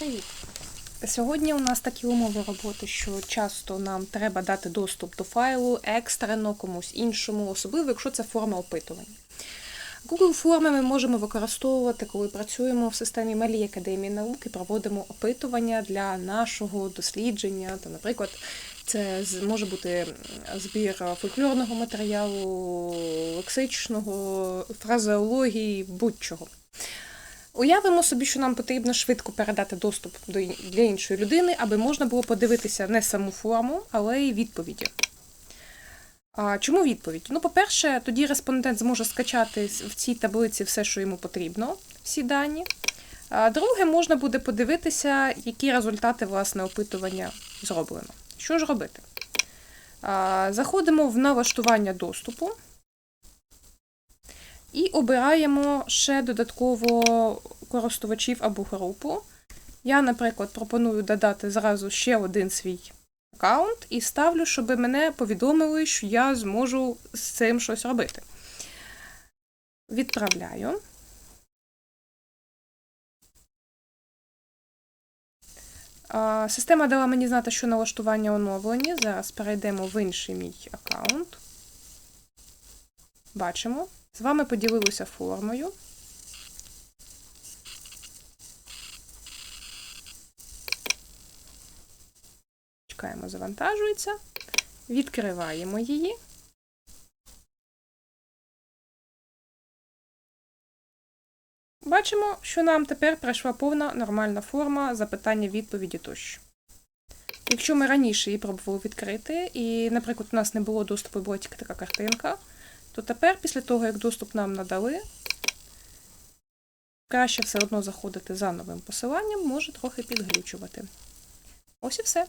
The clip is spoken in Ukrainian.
Привіт! Сьогодні у нас такі умови роботи, що часто нам треба дати доступ до файлу екстрено комусь іншому, особливо якщо це форма опитування. Google форми ми можемо використовувати, коли працюємо в системі Малій Академії наук і проводимо опитування для нашого дослідження. Та, наприклад, це може бути збір фольклорного матеріалу, лексичного, фразеології, будь-чого. Уявимо собі, що нам потрібно швидко передати доступ до для іншої людини, аби можна було подивитися не саму форму, але й відповіді. А чому відповідь? Ну, по-перше, тоді респондент зможе скачати в цій таблиці все, що йому потрібно, всі дані. А друге, можна буде подивитися, які результати власне опитування зроблено. Що ж робити? Заходимо в налаштування доступу і обираємо ще додатково користувачів або групу. Я, наприклад, пропоную додати зразу ще один свій аккаунт і ставлю, щоб мене повідомили, що я зможу з цим щось робити. Відправляю. Система дала мені знати, що налаштування оновлені. Зараз перейдемо в інший мій аккаунт. Бачимо. З вами поділилися формою. Чекаємо, завантажується. Відкриваємо її. Бачимо, що нам тепер прийшла повна нормальна форма запитання відповіді тощо. Якщо ми раніше її пробували відкрити, і, наприклад, у нас не було доступу, була тільки така картинка, то тепер, після того, як доступ нам надали, краще все одно заходити за новим посиланням, може трохи підглючувати. Ось і все.